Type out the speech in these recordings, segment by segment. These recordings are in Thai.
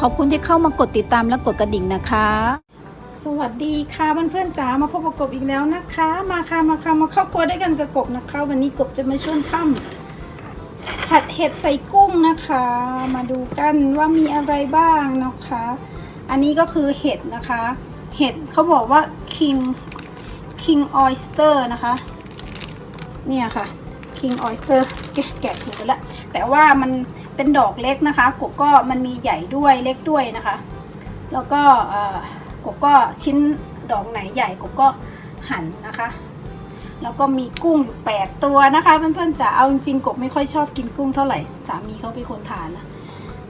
ขอบคุณที่เข้ามากดติดตามและกดกระดิ่งนะคะ สวัสดีค่ะเพื่อนๆจ๋ามาพบกับกบอีกแล้วนะคะ มาค่ะมาค่ะมาเข้าครัวด้วยกันกับกบนะคะ วันนี้กบจะมาชวนทำผัดเห็ดใส่กุ้งนะคะ มาดูกันว่ามีอะไรบ้างนะคะ อันนี้ก็คือเห็ดนะคะ เห็ดเขาบอกว่า king king oyster นะคะ เนี่ยค่ะ king oyster แกะแกะถูกแล้วแต่ว่ามันเป็นดอกเล็กนะคะ กบก็มันมีใหญ่ด้วยเล็กด้วยนะคะ แล้วก็กบก็ชิ้นดอกไหนใหญ่กบก็หั่นนะคะ แล้วก็มีกุ้งอยู่แปดตัวนะคะเพื่อนๆจะเอาจริงๆกบไม่ค่อยชอบกินกุ้งเท่าไหร่สามีเขาเป็นคนทานนะ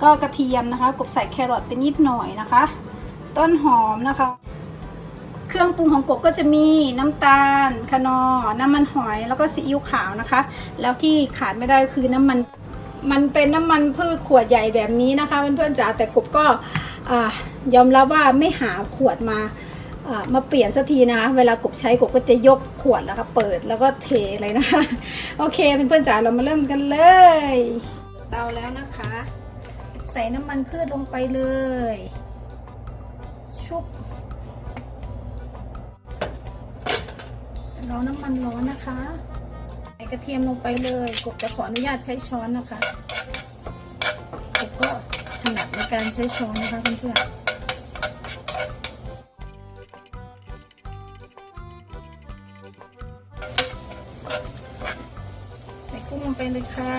ก็กระเทียมนะคะ กบใส่แครอทไปนิดหน่อยนะคะ ต้นหอมนะคะ เครื่องปรุงของกบก็จะมีน้ำตาลคนอร์น้ำมันหอยแล้วก็ซีอิ๊วขาวนะคะ แล้วที่ขาดไม่ได้คือน้ำมันมันเป็นน้ำมันพืชขวดใหญ่แบบนี้นะคะเพื่อนๆจ๋าแต่กบก็อยอมรับว่าไม่หาขวดมาอ่ามาเปลี่ยนสักทีนะคะเวลากบใช้กบก็จะยกขวดแล้วก็เปิดแล้วก็เทเลยนะคะโอเคเพื่อนๆจ๋าเรามาเริ่มกันเลย เตาแล้วนะคะ ใส่น้ำมันพืชลงไปเลย ชุบ รอน้ำมันร้อนนะคะใส่กระเทียมลงไปเลยกบจะขออนุญาตใช้ช้อนนะคะกบก็ถนัดในการใช้ช้อนนะคะเพื่อนๆใส่กุ้งลงไปเลยค่ะ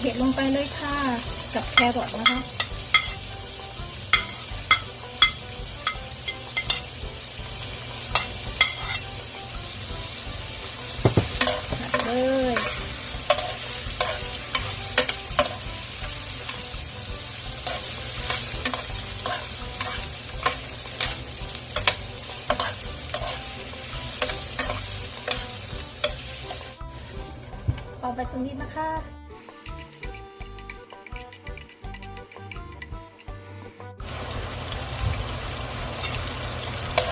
เห็ดลงไปเลยค่ะ กับแครอทนะคะเลยเอไปสักนิดนะคะ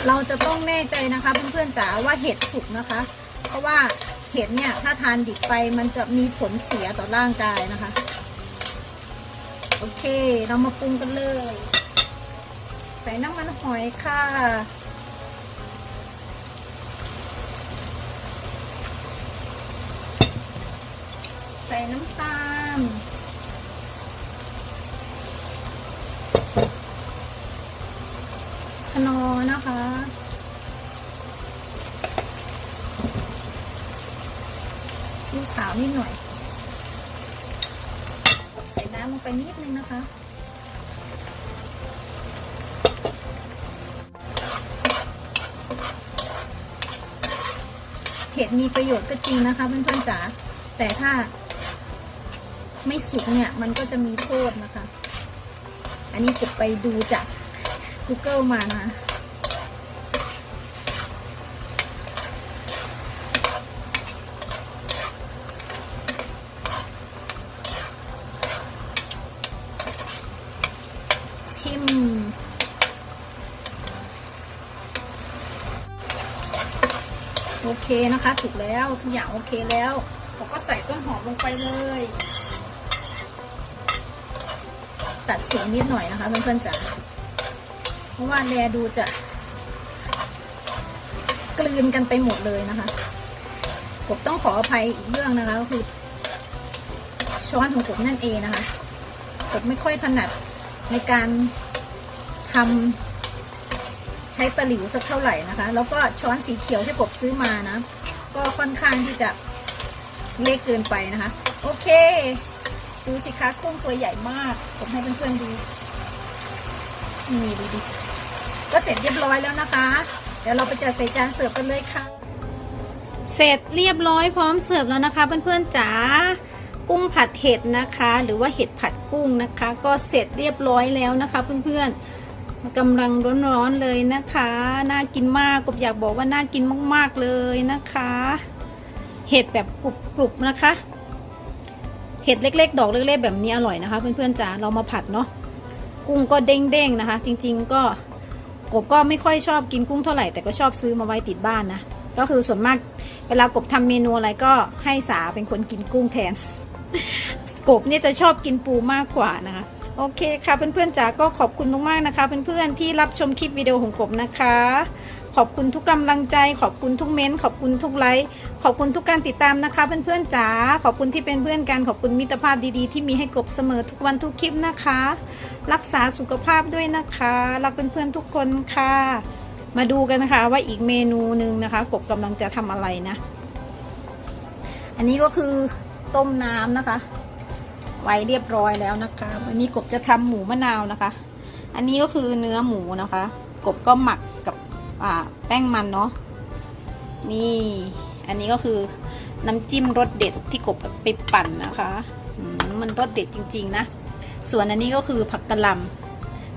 เราจะต้องแน่ใจนะคะเพื่อนๆจ๋าว่าเห็ดสุกนะคะ เพราะว่าเห็ดเนี่ยถ้าทานดิบไปมันจะมีผลเสียต่อร่างกายนะคะ โอเค เรามาปรุงกันเลย ใส่น้ำมันหอยค่ะใส่น้ำตาล ขนอนะคะ ซีอิ๊วขาวนิดหน่อย ใส่น้ำลงไปนิดนึงนะคะเห็ดมีประโยชน์ก็จริงนะคะเพื่อนๆจ๋าแต่ถ้าไม่สุกเนี่ย มันก็จะมีโทษนะคะ อันนี้กดไปดูจาก Google มานะ ชิม โอเคนะคะ สุกแล้วทุกอย่างโอเคแล้วเราก็ใส่ต้นหอมลงไปเลย ตัดเสียงนิดหน่อยนะคะเพื่อนๆจ๋าเพราะว่าแลดูจะ กลืนกันไปหมดเลยนะคะกบต้องขออภัยอีกเรื่องนะคะก็คือช้อนของกบนั่นเองนะคะกบไม่ค่อยถนัด ในการทำใช้ตะหลิวสักเท่าไหร่นะคะ แล้วก็ช้อนสีเขียวที่กบซื้อมานะ ก็ค่อนข้างที่จะเล็กเกินไปนะคะ โอเค ดูสิคะกุ้งตัวใหญ่มาก ผมให้เพื่อนๆดูนี่ดูดิก็เสร็จเรียบร้อยแล้วนะคะ เดี๋ยวเราไปจัดใส่จานเสิร์ฟกันเลยค่ะ เสร็จเรียบร้อยพร้อมเสิร์ฟแล้วนะคะ เพื่อนๆจ๋า กุ้งผัดเห็ดนะคะ หรือว่าเห็ดผัดกุ้งนะคะ ก็เสร็จเรียบร้อยแล้วนะคะเพื่อนๆกำลังร้อนๆเลยนะคะ น่ากินมากกบอยากบอกว่าน่ากินมากๆเลยนะคะ เห็ดแบบกรุบๆนะคะ เห็ดเล็ก ๆ ดอกเล็กๆแบบนี้อร่อยนะคะ เพื่อนๆจ๋าเรามาผัดเนาะกุ้งก็เด้งๆนะคะ จริง ๆ ก็กบก็ไม่ค่อยชอบกินกุ้งเท่าไหร่แต่ก็ชอบซื้อมาไว้ติดบ้านนะก็คือส่วนมากเวลากบทำเมนูอะไรก็ให้สาเป็นคนกินกุ้งแทน กบเนี่ยจะชอบกินปูมากกว่านะคะ โอเคค่ะเพื่อนๆจ๋าก็ขอบคุณมากๆนะคะ เพื่อนๆที่รับชมคลิปวิดีโอของกบนะคะ ขอบคุณทุกกำลังใจ ขอบคุณทุกเม้นต์ขอบคุณทุกไลค์ขอบคุณทุกการติดตามนะคะ เพื่อนๆจ๋าขอบคุณที่เป็นเพื่อนกันขอบคุณมิตรภาพดีๆ ที่มีให้กบเสมอทุกวันทุกคลิปนะคะ รักษาสุขภาพด้วยนะคะรักเพื่อนๆทุกคนค่ะ มาดูกันนะคะว่าอีกเมนูหนึ่งนะคะ กบกำลังจะทำอะไรนะ อันนี้ก็คือ ต้มน้ำนะคะ ไว้เรียบร้อยแล้วนะคะ วันนี้กบจะทำหมูมะนาวนะคะ อันนี้ก็คือเนื้อหมูนะคะ กบก็หมักกับอ่าแป้งมันเนาะนี่อันนี้ก็คือน้ำจิ้มรสเด็ดที่กบไปปั่นนะคะมมันรสเด็ดจริง ๆ นะ ส่วนอันนี้ก็คือผักกะหล่ำ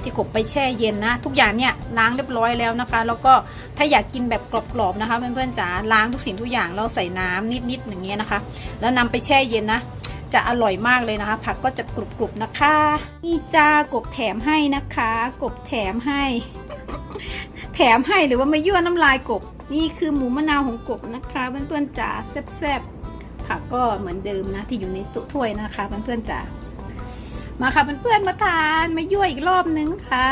ที่กบไปแช่เย็นนะ ทุกอย่างเนี่ยล้างเรียบร้อยแล้วนะคะ แล้วก็ถ้าอยากกินแบบกรอบๆนะคะ เพื่อนๆจ๋าล้างทุกสิ่งทุกอย่างแล้วใส่น้ำนิดๆอย่างเงี้ยนะคะ แล้วนำไปแช่เย็นนะ จะอร่อยมากเลยนะคะ ผักก็จะกรุบๆนะคะนี่จ้ากบแถมให้นะคะ กบแถมให้ แถมให้หรือว่าไม่ยั่วน้ำลายกบ นี่คือหมูมะนาวของกบนะคะเพื่อนๆจ๋าแซ่บๆผักก็เหมือนเดิมนะที่อยู่ในถ้วยนะคะเพื่อนๆจ๋า มาค่ะเพื่อนๆมาทานมายั่วอีกรอบนึงค่ะ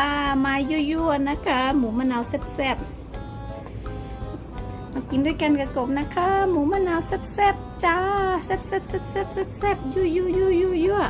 มายั่วๆนะคะ หมูมะนาวแซ่บๆมากินด้วยกันกับกบนะคะ หมูมะนาวแซ่บๆจ้าแซ่บๆแซ่บๆแซ่บๆยั่วยั่วยั่วยั่วยั่ว